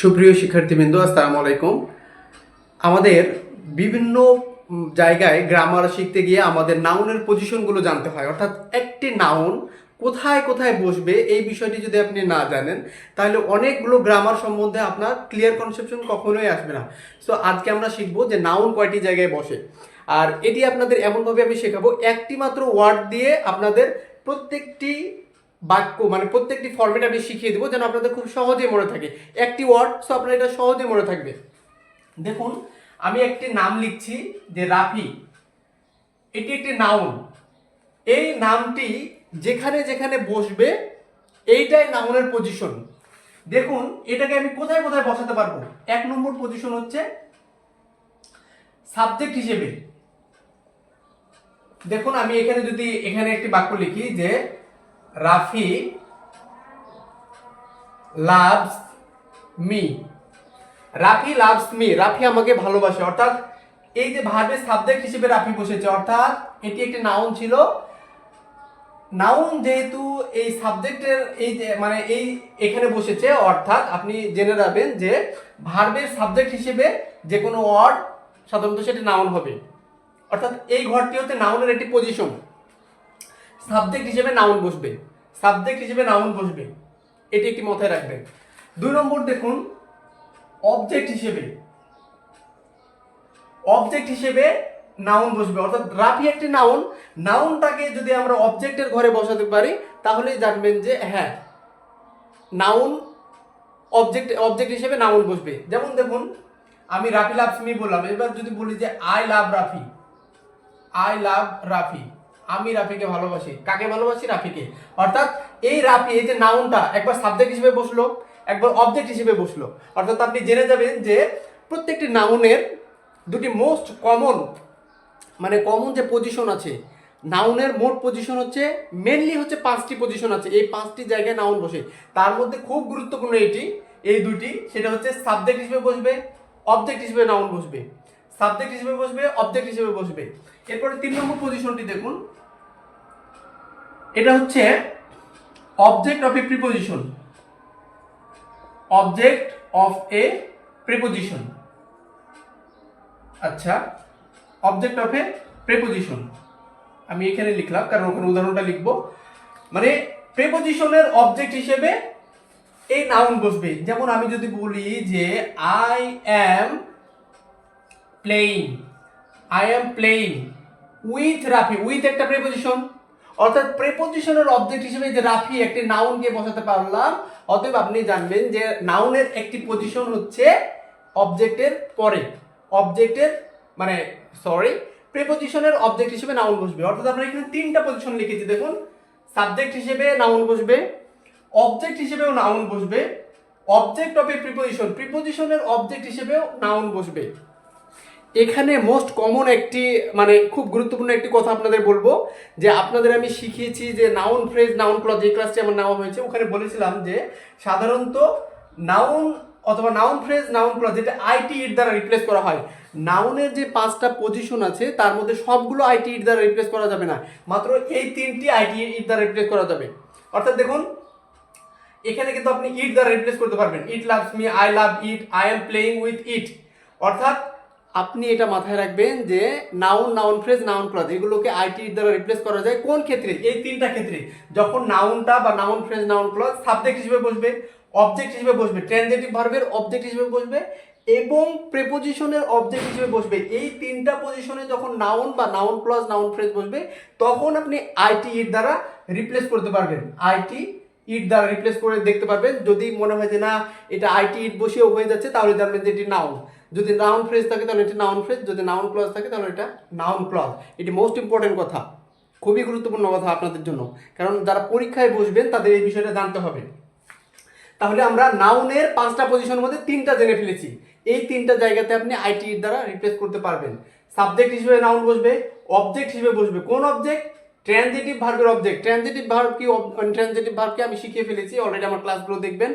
সুপ্রিয় শিক্ষার্থীবৃন্দ, আসসালামু আলাইকুম। আমাদের বিভিন্ন জায়গায় গ্রামার শিখতে গিয়ে আমাদের নাউনের পজিশনগুলো জানতে হয়। অর্থাৎ একটি নাউন কোথায় কোথায় বসবে এই বিষয়টি যদি আপনি না জানেন, তাহলে অনেকগুলো গ্রামার সম্বন্ধে আপনার ক্লিয়ার কনসেপশন কখনোই আসবে না। সো আজকে আমরা শিখব যে নাউন কয়টি জায়গায় বসে। আর এটি আপনাদের এমনভাবে আমি শেখাবো একটি মাত্র ওয়ার্ড দিয়ে আপনাদের প্রত্যেকটি বাক্য মানে প্রত্যেকটি ফর্মেট আমি শিখিয়ে দেবো যেন আপনাদের খুব সহজে মনে থাকে। একটি ওয়ার্ড সো আপনার এটা সহজে মনে থাকবে। দেখুন, আমি একটি নাম লিখছি যে রাফি। এটি একটি নাউন এই নামটি যেখানে যেখানে বসবে, এইটাই নাউনের পজিশন দেখুন, এটাকে আমি কোথায় কোথায় বসাতে পারব? এক নম্বর পজিশন হচ্ছে সাবজেক্ট হিসেবে। দেখুন, আমি এখানে যদি, এখানে একটি বাক্য লিখি যে Rafi loves me Rafi loves me Rafi আমাকে ভালোবাসে। অর্থাৎ এই যে ভার্বের সাবজেক্ট হিসেবে রাফি বসেছে, অর্থাৎ এটি একটি নাউন ছিল। নাউন যেহেতু এই সাবজেক্টের এই যে মানে এই এখানে বসেছে, অর্থাৎ আপনি জেনে রাখবেন যে ভার্বের সাবজেক্ট হিসেবে যে কোনো ওয়ার্ড সাধারণত সেটি নাউন হবে। অর্থাৎ এই ঘরটি হচ্ছে নাউনের একটি পজিশন সাবজেক্ট হিসেবে নাউন বসবে। সাবজেক্ট হিসেবে নাউন বসবে। এটি একটি মাথায় রাখবেন। দুই নম্বর দেখুন অবজেক্ট হিসেবে অবজেক্ট হিসেবে নাউন বসবে। অর্থাৎ রাফি একটি নাউন নাউনটাকে যদি আমরা অবজেক্টের ঘরে বসাতে পারি তাহলে জানবেন যে হ্যাঁ নাউন অবজেক্ট অবজেক্ট হিসেবে নাউন বসবে। যেমন দেখুন, আমি রাফি লাভস মি বললাম। এবার যদি বলি যে I love Rafi I love Rafi. আমি রাফিকে ভালোবাসি। কাকে ভালোবাসি? রাফিকে। অর্থাৎ এই রাফি, এই যে নাউনটা একবার সাবজেক্ট হিসেবে বসল, একবার অবজেক্ট হিসেবে বসল। অর্থাৎ আপনি জেনে যাবেন যে প্রত্যেকটি নাউনের দুটি মোস্ট কমন মানে কমন যে পজিশন আছে নাউনের মোট পজিশন হচ্ছে মেনলি হচ্ছে পাঁচটি পজিশন আছে। এই পাঁচটি জায়গায় নাউন বসে। তার মধ্যে খুব গুরুত্বপূর্ণ এটি, এই দুটি সেটা হচ্ছে সাবজেক্ট হিসেবে বসবে অবজেক্ট হিসেবে নাউন বসবে। সাবজেক্ট হিসেবে বসবে অবজেক্ট হিসেবে বসবে। এরপরে তিন নম্বর পজিশনটি দেখুন। এটা হচ্ছে object of a preposition object of a preposition আচ্ছা অবজেক্ট অফ এ প্রেপোজিশন আমি এখানে লিখলাম, কারণ ওখানে উদাহরণটা লিখব। মানে প্রেপোজিশনের অবজেক্ট হিসেবে এই নাউন বসবে। যেমন আমি যদি বলি যে I am playing I am playing with Rafi with একটা প্রেপোজিশন অর্থাৎ প্রেপোজিশনের অবজেক্ট হিসেবে যে রাফি একটি নাউনকে বসাতে পারলাম, অতএব আপনি জানবেন যে নাউনের একটি পজিশন হচ্ছে অবজেক্টের পরে। অবজেক্টের মানে সরি প্রেপোজিশনের অবজেক্ট হিসেবে নাউন বসবে। অর্থাৎ আমরা এখানে তিনটা পজিশন লিখেছি, দেখুন। সাবজেক্ট হিসেবে নাউন বসবে অবজেক্ট হিসেবেও নাউন বসবে অবজেক্ট অফ এ প্রিপোজিশন প্রিপোজিশনের অবজেক্ট হিসেবেও নাউন বসবে। এখানে মোস্ট কমন একটি মানে খুব গুরুত্বপূর্ণ একটি কথা আপনাদের বলব, যে আপনাদের আমি শিখিয়েছি যে নাউন ফ্রেজ নাউন ক্লজ যে ক্লাসটি আমার নেওয়া হয়েছে, ওখানে বলেছিলাম যে সাধারণত নাউন অথবা নাউন ফ্রেজ নাউন ক্লজ যেটা আইটি ইট দ্বারা রিপ্লেস করা হয় নাউনের যে পাঁচটা পজিশন আছে, তার মধ্যে সবগুলো আইটি ইট দ্বারা রিপ্লেস করা যাবে না, মাত্র এই তিনটি আইটি ইট দ্বারা রিপ্লেস করা যাবে। অর্থাৎ দেখুন, এখানে কিন্তু আপনি ইট দ্বারা রিপ্লেস করতে পারবেন it loves me I love it I am playing with it অর্থাৎ আপনি এটা মাথায় রাখবেন যে noun noun phrase noun clause এগুলোকে আইটি দ্বারা রিপ্লেস করা যায় কোন ক্ষেত্রে? এই তিনটা ক্ষেত্রে। যখন নাউনটা বা noun phrase noun clause subject হিসেবে বসবে অবজেক্ট হিসেবে বসবে ট্রানজেটিভ ভার্বের অবজেক্ট হিসেবে বসবে এবং প্রেপোজিশনের অবজেক্ট হিসেবে বসবে। এই তিনটা পজিশনে যখন নাউন বা নাউন ক্লজ নাউন ফ্রেজ বসবে, তখন আপনি আইটি ইট দ্বারা রিপ্লেস করতে পারবেন। আইটি ইট দ্বারা রিপ্লেস করে দেখতে পারবেন। যদি মনে হয় যে না, এটা আইটি ইট বসেও হয়ে যাচ্ছে, তাহলে জানবেন যে এটি নাউন যদি নাউন ফ্রেজ থাকে তাহলে এটা নাউন ফ্রেজ যদি নাউন ক্লজ থাকে তাহলে এটা নাউন ক্লজ এটি মোস্ট ইম্পর্টেন্ট কথা, খুবই গুরুত্বপূর্ণ কথা আপনাদের জন্য। কারণ যারা পরীক্ষায় বসবেন, তাদের এই বিষয়টা জানতে হবে। তাহলে আমরা নাউনের পাঁচটা পজিশনের মধ্যে তিনটা জেনে ফেলেছি। এই তিনটা জায়গাতে আপনি আইটি দ্বারা রিপ্লেস করতে পারবেন। সাবজেক্ট হিসেবে নাউন বসবে অবজেক্ট হিসেবে বসবে। কোন অবজেক্ট ট্রানজিটিভ ভার্বের অবজেক্ট ট্রানজিটিভ ভার্ব কি ট্রানজিটিভ ভার্বকে আমি শিখিয়ে ফেলেছি। অলরেডি আমার ক্লাসগুলো দেখবেন।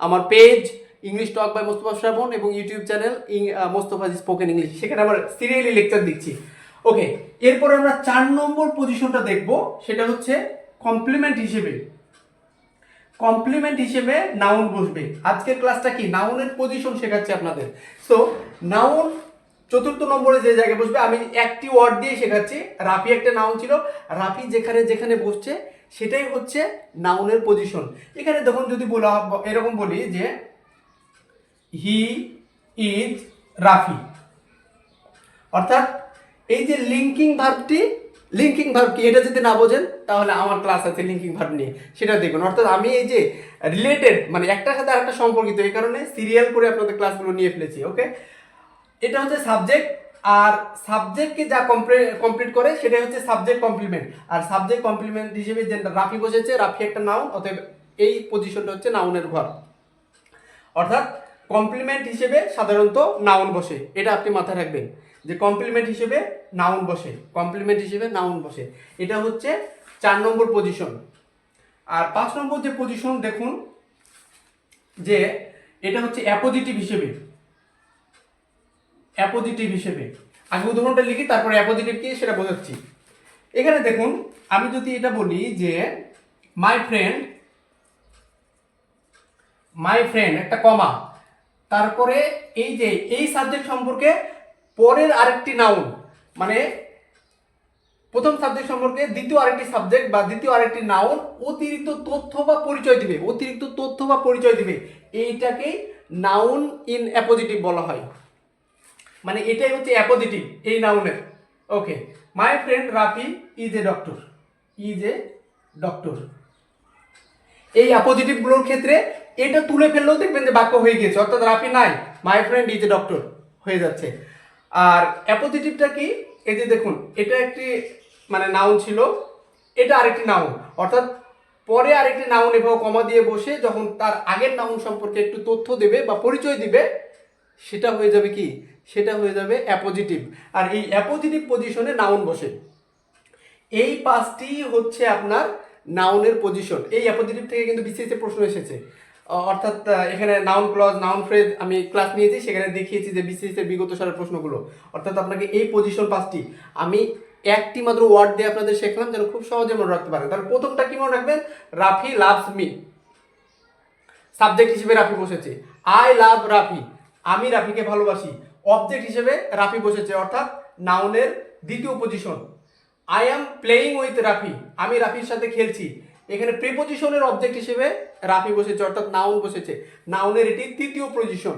আমার page English talk by Mostafa Shrabon এবং YouTube channel Mostafa spoken English সেখানে আমার সিরিয়ালি লেকচার দিচ্ছি। ওকে এরপরে আমরা চার নম্বর পজিশনটা দেখব। সেটা হচ্ছে কমপ্লিমেন্ট হিসেবে। কমপ্লিমেন্ট হিসেবে নাউন বসবে। আজকের ক্লাসটা কি? নাউনের পজিশন শেখাচ্ছি আপনাদের। সো নাউন চতুর্থ নম্বরে যে জায়গায় বসবে, আমি একটি ওয়ার্ড দিয়ে শেখাচ্ছি। রাফি একটা নাউন ছিল। রাফি যেখানে যেখানে বসছে, সেটাই হচ্ছে নাউনের পজিশন এখানে দেখুন যদি বলা এরকম বলি যে হি ইজ রাফি। অর্থাৎ এই যে লিঙ্কিং ভার্বটি লিঙ্কিং ভার্ব কি? এটা যদি না বোঝেন, তাহলে আমার ক্লাস আছে লিঙ্কিং ভার্ব নিয়ে। সেটা দেখুন। অর্থাৎ আমি এই যে রিলেটেড মানে একটার সাথে আরেকটা সম্পর্কিত, এই কারণে সিরিয়াল করে আপনাদের ক্লাসগুলো নিয়ে ফেলেছি ওকে এটা হচ্ছে সাবজেক্ট আর সাবজেক্টকে যা কমপ্লিট করে, সেটাই হচ্ছে সাবজেক্ট কমপ্লিমেন্ট আর সাবজেক্ট কমপ্লিমেন্ট হিসেবে যে রাফি বসেছে, রাফি একটা নাউন অতএব এই পজিশনটা হচ্ছে নাউনের ঘর অর্থাৎ কমপ্লিমেন্ট হিসেবে সাধারণত নাউন বসে। এটা আপনি মাথায় রাখবেন যে কমপ্লিমেন্ট হিসেবে নাউন বসে। কমপ্লিমেন্ট হিসেবে নাউন বসে। এটা হচ্ছে চার নম্বর পজিশন আর পাঁচ নম্বর যে পজিশন দেখুন, যে এটা হচ্ছে অ্যাপোজিটিভ হিসেবে। অ্যাপোজিটিভ হিসেবে। আগে উদাহরণটা লিখি, তারপরে অ্যাপোজিটিভ কি সেটা বোঝাচ্ছি। এখানে দেখুন, আমি যদি এটা বলি যে মাই ফ্রেন্ড মাই ফ্রেন্ড একটা কমা তারপরে এই যে, এই সাবজেক্ট সম্পর্কে পরের আরেকটি নাউন মানে প্রথম সাবজেক্ট সম্পর্কে দ্বিতীয় আরেকটি সাবজেক্ট বা দ্বিতীয় আরেকটি নাউন অতিরিক্ত তথ্য বা পরিচয় দিবে, অতিরিক্ত তথ্য বা পরিচয় দিবে। এইটাকেই নাউন ইন অ্যাপোজিটিভ বলা হয়। মানে এটাই হচ্ছে অ্যাপোজিটিভ এই নাউনের okay my friend Rafi is a doctor is a doctor এই অ্যাপোজিটিভগুলোর ক্ষেত্রে এটা তুলে ফেললেও দেখবেন যে বাক্য হয়ে গেছে। অর্থাৎ রাফি নাই my friend is a doctor হয়ে যাচ্ছে। আর অ্যাপোজিটিভটা কি? এই যে দেখুন, এটা একটি মানে নাউন ছিল, এটা আরেকটি নাউন অর্থাৎ পরে আরেকটি নাউন এভাবে কমা দিয়ে বসে যখন তার আগের নাউন সম্পর্কে একটু তথ্য দেবে বা পরিচয় দিবে, সেটা হয়ে যাবে কি? সেটা হয়ে যাবে অ্যাপোজিটিভ আর এই অ্যাপোজিটিভ পজিশনে নাউন বসে। এই পাঁচটি হচ্ছে আপনার নাউনের পজিশন এই অ্যাপোজিটিভ থেকে কিন্তু বিসিএসে প্রশ্ন এসেছে অর্থাৎ এখানে নাউন ক্লজ নাউন ফ্রেজ আমি ক্লাস নিয়েছি, সেখানে দেখিয়েছি যে বিসিএস এর বিগত সালের প্রশ্নগুলো। অর্থাৎ আপনাকে এই পজিশন পাঁচটি, আমি একটি মাত্র ওয়ার্ড দিয়ে আপনাদের শেখালাম যেন খুব সহজে মনে রাখতে পারেন। তাহলে প্রথমটা কি মনে রাখবেন? রাফি লাভস মি সাবজেক্ট হিসেবে রাফি বসেছে। I love Rafi. আমি রাফিকে ভালোবাসি। অবজেক্ট হিসেবে রাফি বসেছে, অর্থাৎ নাউনের দ্বিতীয় position I am playing with Rafi আমি রাফির সাথে খেলছি। এখানে প্রিপোজিশনের অবজেক্ট হিসেবে রাফি বসেছে, অর্থাৎ নাউন বসেছে। নাউনের এটি তৃতীয় পজিশন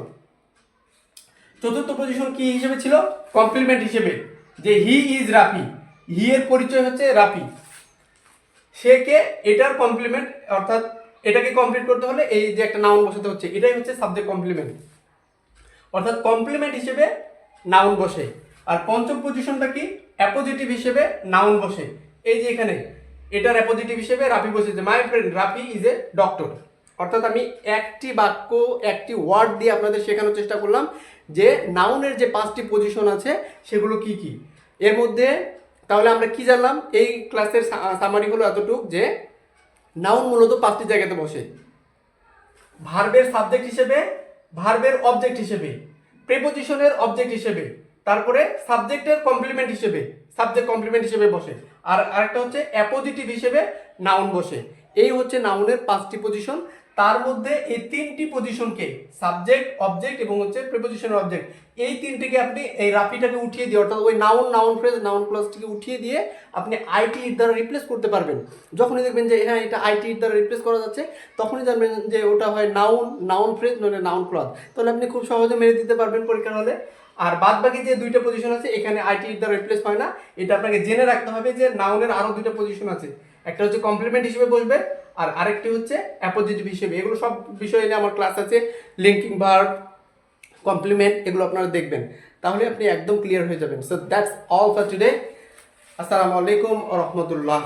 চতুর্থ পজিশন কি হিসেবে ছিল? কমপ্লিমেন্ট হিসেবে। যে হি ইজ রাফি হি এর পরিচয় হচ্ছে রাফি। সে কে? এটার কমপ্লিমেন্ট অর্থাৎ এটাকে কমপ্লিট করতে হলে এই যে একটা নাউন বসাতে হচ্ছে, এটাই হচ্ছে সাবজেক্ট কমপ্লিমেন্ট অর্থাৎ কমপ্লিমেন্ট হিসেবে নাউন বসে। আর পঞ্চম পজিশনটা কি? অ্যাপোজিটিভ হিসেবে নাউন বসে। এই যে এখানে, এটার অ্যাপোজিটিভ হিসেবে রাফি বসেছে my friend Rafi is a doctor অর্থাৎ আমি একটি বাক্য, একটি ওয়ার্ড দিয়ে আপনাদের শেখানোর চেষ্টা করলাম যে নাউনের যে পাঁচটি পজিশন আছে, সেগুলো কি কি। এর মধ্যে, তাহলে আমরা কি জানলাম? এই ক্লাসের সামারি হলো এতটুক যে নাউন মূলত পাঁচটি জায়গাতে বসে। ভার্বের সাবজেক্ট হিসেবে ভার্বের অবজেক্ট হিসেবে প্রেপোজিশনের অবজেক্ট হিসেবে। তারপরে সাবজেক্টের কমপ্লিমেন্ট হিসেবে সাবজেক্ট কমপ্লিমেন্ট হিসেবে বসে। আর আরেকটা হচ্ছে অ্যাপোজিটিভ হিসেবে নাউন বসে। এই হচ্ছে নাউনের পাঁচটি পজিশন তার মধ্যে এই তিনটি পজিশনকে সাবজেক্ট অবজেক্ট এবং হচ্ছে প্রেপোজিশনের অবজেক্ট এই তিনটিকে আপনি এই রাফিটাকে উঠিয়ে দিয়ে, অর্থাৎ ওই নাউন নাউন ফ্রেজ নাউন ক্লাসটিকে উঠিয়ে দিয়ে আপনি আইটি দ্বারা রিপ্লেস করতে পারবেন। যখনই দেখবেন যে হ্যাঁ এটা আইটি দ্বারা রিপ্লেস করা যাচ্ছে, তখনই জানবেন যে, ওটা হয় নাউন নাউন ফ্রেজ নয় নাউন ক্লথ তাহলে আপনি খুব সহজে মেরে দিতে পারবেন পরীক্ষার হলে। আর বাদ বাকি যে দুইটা পজিশন আছে, এখানে আইটি দ্বারা রিপ্লেস হয় না। এটা আপনাকে জেনে রাখতে হবে যে নাউনের আরও দুইটা পজিশন আছে। একটা হচ্ছে কমপ্লিমেন্ট হিসেবে বসবে, আর আরেকটি হচ্ছে অ্যাপোজিটিভ হিসেবে। এগুলো সব বিষয় নিয়ে আমার ক্লাস আছে লিঙ্কিং ভার্ব কমপ্লিমেন্ট এগুলো আপনারা দেখবেন। তাহলে আপনি একদম ক্লিয়ার হয়ে যাবেন। So that's all for today আসসালামু আলাইকুম রহমতুল্লাহ।